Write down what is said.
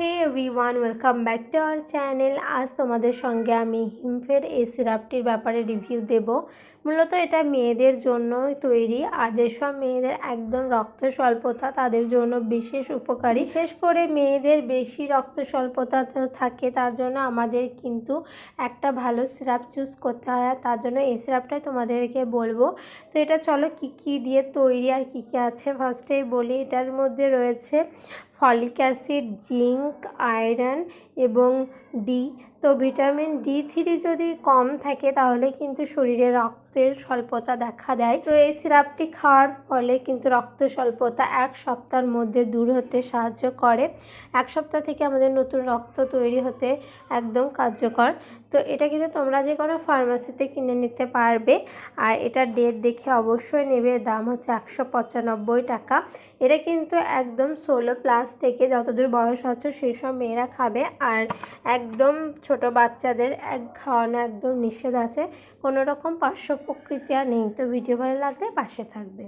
Hey everyone welcome back to our channel আজ তোমাদের সঙ্গে আমি হিমফের এই সিরাপটির ব্যাপারে রিভিউ দেব। মূলত এটা মেয়েদের জন্যই তৈরি। আর যেসব মেয়েদের একদম রক্ত স্বল্পতা, তাদের জন্য বিশেষ উপকারী। বিশেষ করে মেয়েদের বেশি রক্ত স্বল্পতা থাকে, তার জন্য আমাদের কিন্তু একটা ভালো সিরাপ চুজ করতে হয়। আর তার জন্য এই সিরাপটাই তোমাদেরকে বলব। তো এটা চলো কী কী দিয়ে তৈরি আর কী কী আছে? ফার্স্টেই বলি, এটার মধ্যে রয়েছে ফলিক অ্যাসিড, জিঙ্ক আয়রন এবং ডি তো ভিটামিন ডি থ্রি যদি কম থাকে তাহলে কিন্তু শরীরে রক্তের স্বল্পতা দেখা দেয়। তো এই সিরাপটি খাওয়ার ফলে কিন্তু রক্ত স্বল্পতা এক সপ্তাহের মধ্যে দূর হতে সাহায্য করে। এক সপ্তাহ থেকে আমাদের নতুন রক্ত তৈরি হতে একদম কার্যকর। তো এটা কিন্তু তোমরা যে কোনো ফার্মাসিতে কিনে নিতে পারবে। আর এটা ডেট দেখে অবশ্যই নেবে। দাম হচ্ছে একশো পঁচানব্বই টাকা। এটা কিন্তু একদম ষোলো প্লাস থেকে যতদূর বয়স হচ্ছে সেই সব মেয়েরা খাবে। আর একদম ছোট বাচ্চাদের এক খাওয়ানো একদম নিষেধ আছে। কোনো রকম পার্শ্ব প্রকৃতি আর নেই তো ভিডিও ভালো লাগলে পাশে থাকবে।